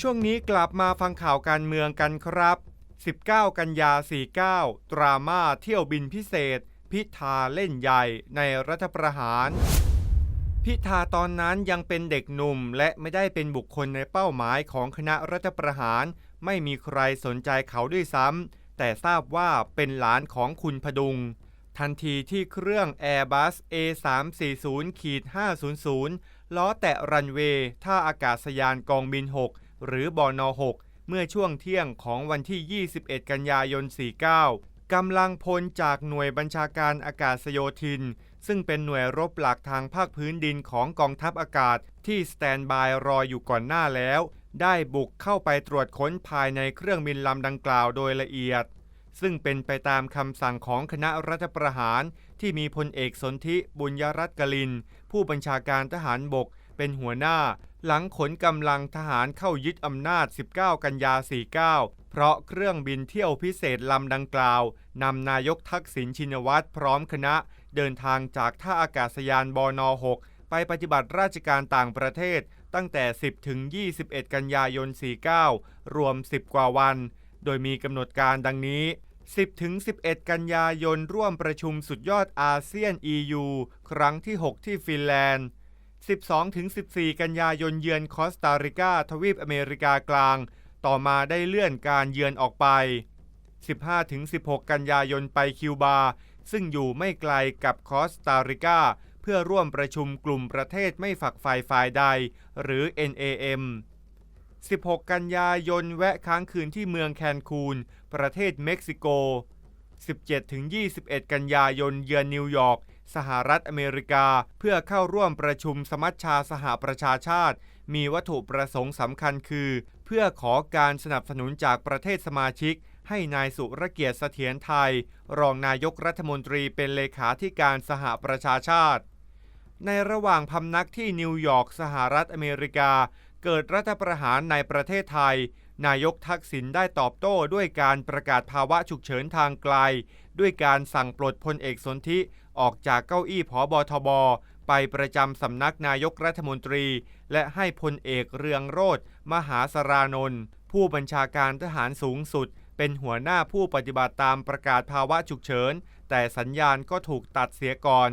ช่วงนี้กลับมาฟังข่าวการเมืองกันครับ 19 กันยา 49 ดราม่าเที่ยวบินพิเศษ พิธาเล่นใหญ่ในรัฐประหาร พิธาตอนนั้นยังเป็นเด็กหนุ่ม และไม่ได้เป็นบุคคลในเป้าหมายของคณะรัฐประหาร ไม่มีใครสนใจเขาด้วยซ้ำ แต่ทราบว่าเป็นหลานของคุณพดุง ทันทีที่เครื่อง Airbus A340-500 ล้อแตะรันเวย์ท่าอากาศยานกองบิน 6 หรือบอน6เมื่อช่วงเที่ยงของวันที่ 21 กันยายน 49กำลังพลจากหน่วยบัญชาการอากาศโยธิน ซึ่งเป็นหน่วยรบหลักทางภาคพื้นดินของกองทัพอากาศที่สแตนบายรออยู่ก่อนหน้าแล้ว ได้บุกเข้าไปตรวจค้นภายในเครื่องบินลำดังกล่าวโดยละเอียด ซึ่งเป็นไปตามคำสั่งของคณะรัฐประหาร ที่มีพลเอกสนธิบุญยรัตน์กลิน ผู้บัญชาการทหารบกเป็นหัวหน้า หลังขนกำลังทหารเข้ายึดอำนาจ 19 กันยา 49 เพราะเครื่องบินเที่ยวพิเศษลำดังกล่าวนำนายกทักษิณชินวัตรพร้อมคณะ เดินทางจากท่าอากาศยานบอน6 ไปปฏิบัติราชการต่างประเทศ ตั้งแต่ 10 ถึง 21 กันยายน 49 รวม 10 กว่าวัน โดยมีกำหนดการดังนี้ 10 ถึง 11 กันยายนร่วมประชุมสุดยอดอาเซียน EU ครั้งที่ 6 ที่ฟินแลนด์ 12ถึง14 กันยายนเยือนคอสตาริกาทวีปอเมริกากลาง ต่อมาได้เลื่อนการเยือนออกไป 15ถึง16 กันยายนไปคิวบา ซึ่งอยู่ไม่ไกลกับคอสตาริกาเพื่อร่วมประชุมกลุ่มประเทศไม่ฝักฝ่ฝ่ายใด หรือ NAM 16 กันยายนแวะค้างคืนที่เมืองแคนคูน ประเทศเม็กซิโก 17-21 กันยายนเยือนนิวยอร์ก สหรัฐอเมริกา เพื่อเข้าร่วมประชุมสมัชชาสหประชาชาติ มีวัตถุประสงค์สำคัญคือ เพื่อขอการสนับสนุนจากประเทศสมาชิก ให้นายสุรเกียรติเสถียรไทย รองนายกรัฐมนตรีเป็นเลขาธิการสหประชาชาติ ในระหว่างพำนักที่นิวยอร์กสหรัฐอเมริกา เกิดรัฐประหารในประเทศไทยนายกทักษิณได้ตอบโต้ด้วยการประกาศภาวะฉุกเฉินทางไกล ด้วยการสั่งปลดพลเอกสนธิออกจากเก้าอี้ผอบอทบไปประจำสำนักนายกรัฐมนตรี และให้พลเอกเรืองโรธมหาสารานนท์ผู้บัญชาการทหารสูงสุด เป็นหัวหน้าผู้ปฏิบัติตามประกาศภาวะฉุกเฉิน แต่สัญญาณก็ถูกตัดเสียก่อน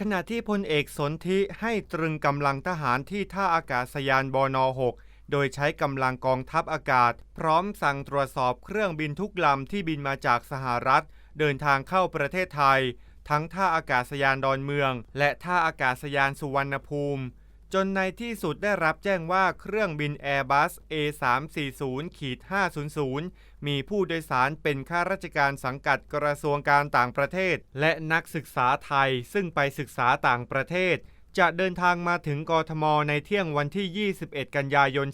ขณะที่พลเอกสนธิให้ตรึงกำลังทหารที่ท่าอากาศยานบน 6 โดยใช้กำลังกองทัพอากาศ พร้อมสั่งตรวจสอบเครื่องบินทุกลำที่บินมาจากสหรัฐ เดินทางเข้าประเทศไทย ทั้งท่าอากาศยานดอนเมือง และท่าอากาศยานสุวรรณภูมิ จนในที่สุดได้รับแจ้งว่าเครื่องบิน Airbus A340-500 มีผู้โดยสารเป็นข้าราชการสังกัดกระทรวงการต่างประเทศ และนักศึกษาไทยซึ่งไปศึกษาต่างประเทศ จะเดินทางมาถึงกทมในเที่ยงวันที่ 21 กันยายน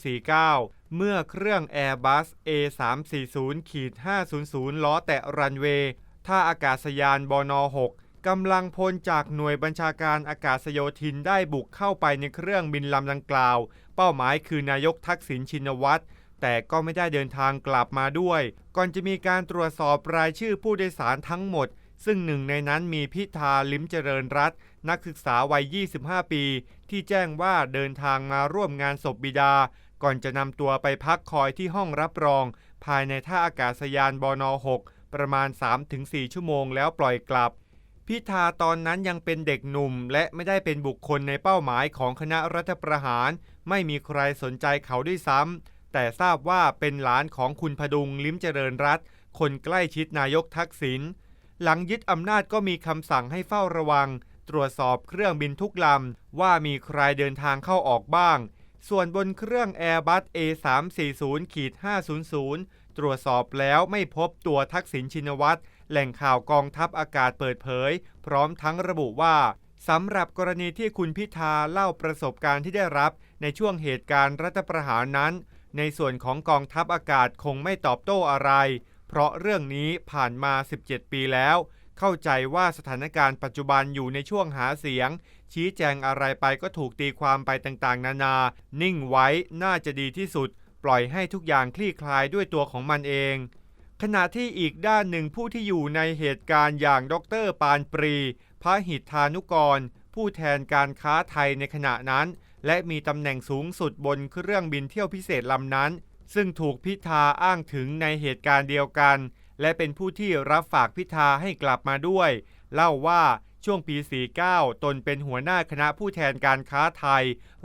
49เมื่อเครื่อง Airbus A340-500 ล้อแตะรันเวย์ ท่าอากาศยานบอน6 กำลังพลจากหน่วยบัญชาการอากาศโยธินได้บุกเข้าไปในเครื่องบินลำดังกล่าว เป้าหมายคือนายกทักษิณชินวัตรแต่ก็ไม่ได้เดินทางกลับมาด้วย ก่อนจะมีการตรวจสอบรายชื่อผู้โดยสารทั้งหมด ซึ่งหนึ่งในนั้นมีพิธาลิมเจริญรัตนักศึกษาวัย 25 ปี ที่แจ้งว่าเดินทางมาร่วมงานศพบิดา ก่อนจะนำตัวไปพักคอยที่ห้องรับรอง ภายในท่าอากาศยานบอน6 ประมาณ 3-4 ชั่วโมงแล้วปล่อยกลับ พิธาตอนนั้นยังเป็นเด็กหนุ่ม และไม่ได้เป็นบุคคลในเป้าหมายของคณะรัฐประหาร ไม่มีใครสนใจเขาด้วยซ้ำแต่ทราบว่าเป็นหลานของคุณพดุงลิ้มเจริญรัตคนใกล้ชิดนายกทักษิณหลังยึดอำนาจก็มีคำสั่งให้เฝ้าระวัง ตรวจสอบเครื่องบินทุกลำ ว่ามีใครเดินทางเข้าออกบ้าง ส่วนบนเครื่อง Airbus A340-500 ตรวจสอบแล้วไม่พบตัวทักษิณชินวัตรแหล่งข่าวกองทัพอากาศเปิดเผย พร้อมทั้งระบุว่าสำหรับกรณีที่คุณพิธาเล่าประสบการณ์ที่ได้รับ ในช่วงเหตุการณ์รัฐประหารนั้น ในส่วนของกองทัพอากาศคงไม่ตอบโต้อะไร เพราะเรื่องนี้ผ่านมา 17 ปีแล้ว เข้าใจว่าสถานการณ์ปัจจุบันอยู่ในช่วงหาเสียง ชี้แจงอะไรไปก็ถูกตีความไปต่างๆ นานา นิ่งไว้น่าจะดีที่สุด ปล่อยให้ทุกอย่างคลี่คลายด้วยตัวของมันเอง ขณะที่อีกด้านหนึ่งผู้ที่อยู่ในเหตุการณ์อย่างดรปานปรี พระหิทธานุกร ผู้แทนการค้าไทยในขณะนั้น และมีตำแหน่งสูงสุดบนเครื่องบินเที่ยวพิเศษลำนั้น ซึ่งถูกพิธาอ้างถึงในเหตุการณ์เดียวกัน และเป็นผู้ที่รับฝากพิธาให้กลับมาด้วย เล่าว่า ช่วงปี 49 ตนเป็นหัวหน้าคณะผู้แทนการค้าไทย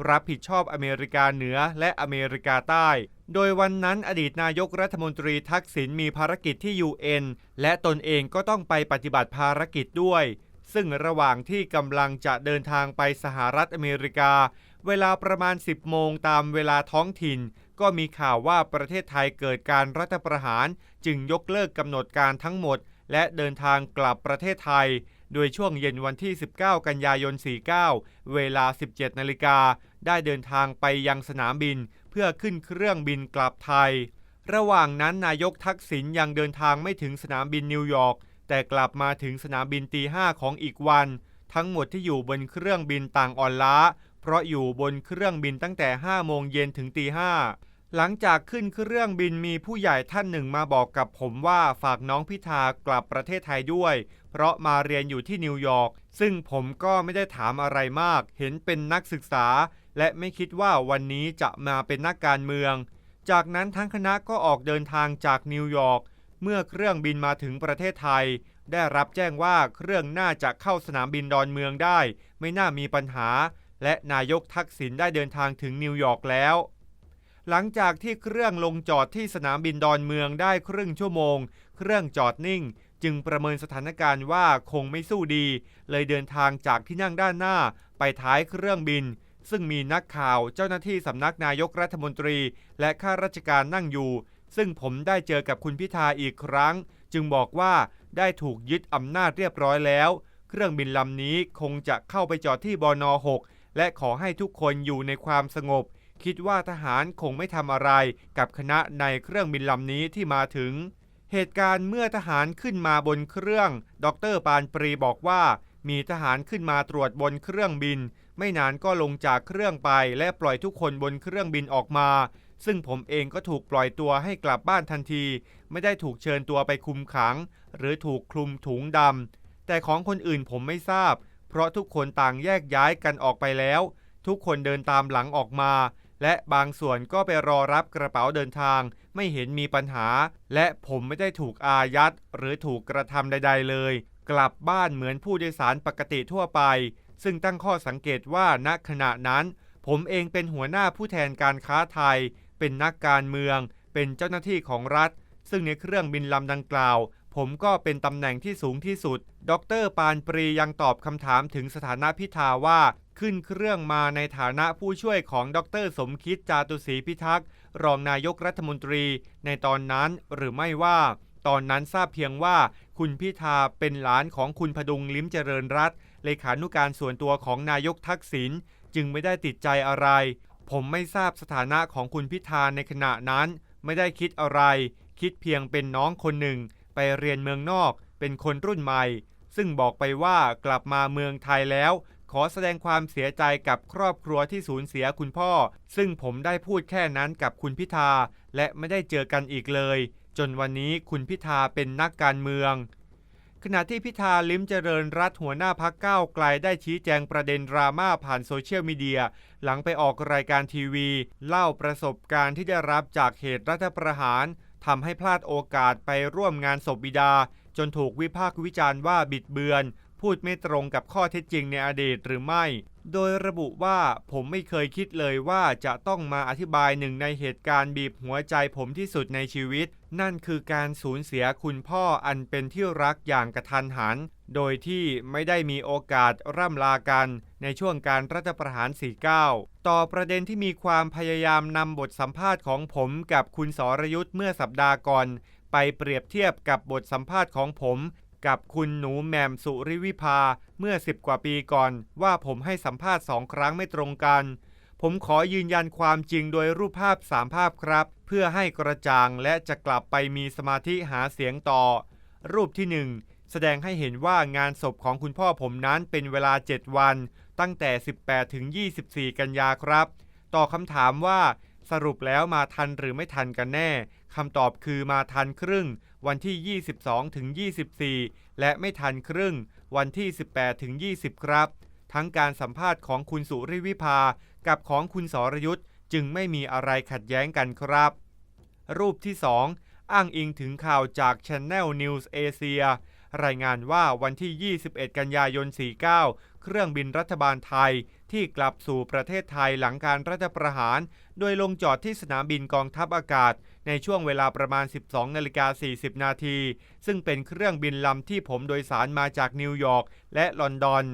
รับผิดชอบอเมริกาเหนือและอเมริกาใต้ โดยวันนั้นอดีตนายกรัฐมนตรีทักษิณมีภารกิจที่ UN และตนเองก็ต้องไปปฏิบัติภารกิจด้วย ซึ่งระหว่างที่กำลังจะเดินทางไปสหรัฐอเมริกา เวลาประมาณ 10 โมงตามเวลาท้องถิ่น ก็มีข่าวว่าประเทศไทยเกิดการรัฐประหาร จึงยกเลิกกำหนดการทั้งหมด และเดินทางกลับประเทศไทย โดยช่วงเย็นวันที่ 19 กันยายน 49 เวลา 17 นาฬิกา ได้เดินทางไปยังสนามบิน เพื่อขึ้นเครื่องบินกลับไทย ระหว่างนั้นนายกทักษิณยังเดินทางไม่ถึงสนามบินนิวยอร์ก แต่กลับมาถึงสนามบินตีห้าของอีกวัน ทั้งหมดที่อยู่บนเครื่องบินต่างอ่อนล้า เพราะอยู่บนเครื่องบินตั้งแต่ 5 โมงเย็นถึงตีห้า หลังจากขึ้นเครื่องบินมีผู้ใหญ่ท่านหนึ่งมาบอกกับผมว่าฝากน้องพิธากลับประเทศไทยด้วย เพราะมาเรียนอยู่ที่นิวยอร์กซึ่งผมก็ไม่ได้ถามอะไรมาก เห็นเป็นนักศึกษา และไม่คิดว่าวันนี้จะมาเป็นนักการเมือง จากนั้นทั้งคณะก็ออกเดินทางจากนิวยอร์กเมื่อเครื่องบินมาถึงประเทศไทย ได้รับแจ้งว่าเครื่องน่าจะเข้าสนามบินดอนเมืองได้ ไม่น่ามีปัญหา และนายกทักษิณได้เดินทางถึงนิวยอร์กแล้ว หลังจากที่เครื่องลงจอดที่สนามบินดอนเมืองได้ครึ่งชั่วโมง เครื่องจอดนิ่ง จึงประเมินสถานการณ์ว่าคงไม่สู้ดี เลยเดินทางจากที่นั่งด้านหน้าไปท้ายเครื่องบิน ซึ่งมีนักข่าวเจ้าหน้าที่สำนักนายกรัฐมนตรี และข้าราชการนั่งอยู่ ซึ่งผมได้เจอกับคุณพิธาอีกครั้ง จึงบอกว่าได้ถูกยึดอำนาจเรียบร้อยแล้ว เครื่องบินลำนี้คงจะเข้าไปจอดที่บอนอ6และขอให้ทุกคนอยู่ในความสงบ คิดว่าทหารคงไม่ทำอะไรกับคณะในเครื่องบินลำนี้ที่มาถึง เหตุการณ์เมื่อทหารขึ้นมาบนเครื่อง ดรปานปรีบอกว่า มีทหารขึ้นมาตรวจบนเครื่องบิน ไม่นานก็ลงจากเครื่องไปและปล่อยทุกคนบนเครื่องบินออกมา ซึ่งผมเองก็ถูกปล่อยตัวให้กลับบ้านทันที ไม่ได้ถูกเชิญตัวไปคุมขัง หรือถูกคลุมถุงดำแต่ของคนอื่นผมไม่ทราบ เพราะทุกคนต่างแยกย้ายกันออกไปแล้ว ทุกคนเดินตามหลังออกมา และบางส่วนก็ไปรอรับกระเป๋าเดินทาง ไม่เห็นมีปัญหา และผมไม่ได้ถูกอายัด หรือถูกกระทำใด ๆ เลย กลับบ้านเหมือนผู้โดยสารปกติทั่วไป ซึ่งตั้งข้อสังเกตว่าณขณะนั้น ผมเองเป็นหัวหน้าผู้แทนการค้าไทย เป็นนักการเมือง เป็นเจ้าหน้าที่ของรัฐ ซึ่งในเครื่องบินลำดังกล่าว ผมก็เป็นตำแหน่งที่สูงที่สุด ดรปานปรียังตอบคำถามถึงสถานะพิธาว่า ขึ้นเครื่องมาในฐานะผู้ช่วยของดร สมคิดจาตุศรีพิทักษ์รองนายกรัฐมนตรีในตอนนั้นหรือไม่ว่า ตอนนั้นทราบเพียงว่าคุณพิธาเป็นหลานของคุณพดุงลิ้มเจริญรัตเลขานุการส่วนตัวของนายกทักษิณจึงไม่ได้ติดใจอะไร ผมไม่ทราบสถานะของคุณพิธาในขณะนั้น ไม่ได้คิดอะไร คิดเพียงเป็นน้องคนหนึ่ง ไปเรียนเมืองนอก เป็นคนรุ่นใหม่ ซึ่งบอกไปว่ากลับมาเมืองไทยแล้ว ขอแสดงความเสียใจกับครอบครัวที่สูญเสียคุณพ่อ ซึ่งผมได้พูดแค่นั้นกับคุณพิธา และไม่ได้เจอกันอีกเลย จนวันนี้คุณพิธาเป็นนักการเมือง ขณะที่พิธาลิ้มเจริญรัฐหัวหน้าพักก้าวไกลได้ชี้แจงประเด็นดราม่าผ่านโซเชียลมีเดีย หลังไปออกรายการทีวี เล่าประสบการณ์ที่ได้รับจากเหตุรัฐประหารทำให้พลาดโอกาสไปร่วมงานศพบิดา จนถูกวิพากษ์วิจารณ์ว่าบิดเบือน พูดไม่ตรงกับข้อเท็จจริงในอดีตหรือไม่ โดยระบุว่าผมไม่เคยคิดเลยว่าจะต้องมาอธิบายหนึ่งในเหตุการณ์บีบหัวใจผมที่สุดในชีวิต นั่นคือการสูญเสียคุณพ่ออันเป็นที่รักอย่างกระทันหัน โดยที่ไม่ได้มีโอกาสร่ำลากัน ในช่วงการรัฐประหาร 49 ต่อประเด็นที่มีความพยายามนำบทสัมภาษณ์ของผมกับคุณสรยุทธ์เมื่อสัปดาห์ก่อน ไปเปรียบเทียบกับบทสัมภาษณ์ของผม กับคุณหนูแมมสุริวิภาเมื่อ 10 กว่าปีก่อน ว่าผมให้สัมภาษณ์สองครั้งไม่ตรงกัน ผมขอยืนยันความจริงโดยรูปภาพสามภาพครับ เพื่อให้กระจ่างและจะกลับไปมีสมาธิหาเสียงต่อ รูปที่ 1 แสดงให้เห็นว่างานศพของคุณพ่อผมนั้นเป็นเวลา 7 วัน ตั้งแต่ 18ถึง24 กันยาครับ ต่อคำถามว่าสรุปแล้วมาทันหรือไม่ทันกันแน่คำตอบคือมาทันครึ่ง วันที่ 22 ถึง 24 และไม่ทันครึ่ง วันที่ 18 ถึง 20 ครับ ทั้งการสัมภาษณ์ของคุณสุริวิภา กับของคุณสรยุทธ์จึงไม่มีอะไรขัดแย้งกันครับ รูปที่ 2 อ้างอิงถึงข่าวจาก Channel News Asia รายงานว่าวันที่ 21 กันยายน 49 เครื่องบินรัฐบาลไทย ที่กลับสู่ประเทศไทยหลังการรัฐประหาร โดยลงจอดที่สนามบินกองทัพอากาศ ในช่วงเวลาประมาณ 12นาฬิกา40 นาที ซึ่งเป็นเครื่องบินลำที่ผมโดยสารมาจากนิวยอร์กและลอนดอน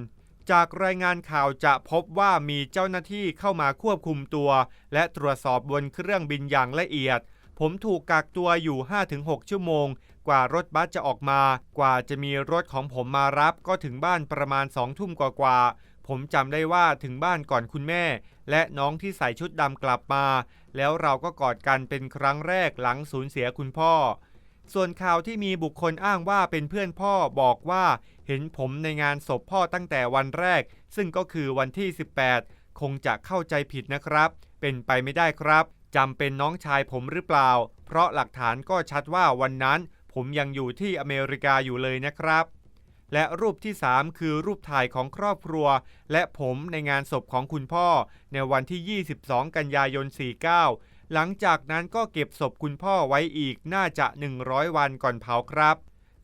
จากรายงานข่าวจะพบว่ามีเจ้าหน้าที่เข้ามาควบคุมตัว และตรวจสอบบนเครื่องบินอย่างละเอียด ผมถูกกักตัวอยู่ 5-6 ชั่วโมงกว่ารถบัสจะออกมา กว่าจะมีรถของผมมารับก็ถึงบ้านประมาณ2ทุ่มกว่าๆ ผมจำได้ว่าถึงบ้านก่อนคุณแม่ และน้องที่ใส่ชุดดำกลับมา แล้วเราก็กอดกันเป็นครั้งแรกหลังสูญเสียคุณพ่อ ส่วนข่าวที่มีบุคคลอ้างว่าเป็นเพื่อนพ่อบอกว่าเห็นผมในงานศพพ่อตั้งแต่วันแรก ซึ่งก็คือวันที่ 18 คงจะเข้าใจผิดนะครับ เป็นไปไม่ได้ครับจำเป็นน้องชายผมหรือเปล่า เพราะหลักฐานก็ชัดว่าวันนั้น ผมยังอยู่ที่อเมริกาอยู่เลยนะครับ และรูปที่ 3 คือรูปถ่ายของครอบครัว และผมในงานศพของคุณพ่อ ในวันที่ 22 กันยายน 49 หลังจากนั้นก็เก็บศพคุณพ่อไว้อีกน่าจะ 100 วันก่อนเผาครับ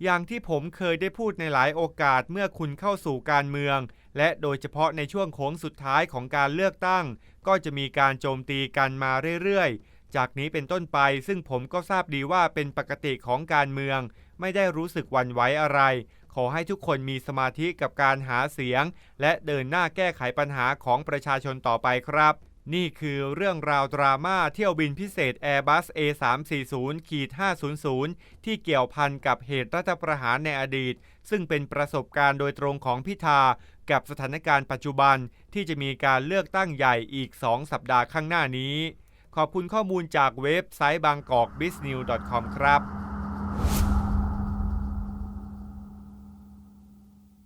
อย่างที่ผมเคยได้พูดในหลายโอกาสเมื่อคุณเข้าสู่การเมือง และโดยเฉพาะในช่วงโค้งสุดท้ายของการเลือกตั้ง ก็จะมีการโจมตีกันมาเรื่อยๆ จากนี้เป็นต้นไปซึ่งผมก็ทราบดีว่าเป็นปกติของการเมือง ไม่ได้รู้สึกวันไหวอะไร ขอให้ทุกคนมีสมาธิกับการหาเสียง และเดินหน้าแก้ไขปัญหาของประชาชนต่อไปครับ นี่คือเรื่องราวดราม่าเที่ยวบินพิเศษ Airbus A340 ขีด500 ที่เกี่ยวพันกับเหตุรัฐประหารในอดีต ซึ่งเป็นประสบการณ์โดยตรงของพิธากับสถานการณ์ปัจจุบันที่จะมีการเลือกตั้งใหญ่อีก 2 สัปดาห์ข้างหน้านี้ ขอบคุณข้อมูลจากเว็บไซต์บางกอก b i z n e w s c o m ครับ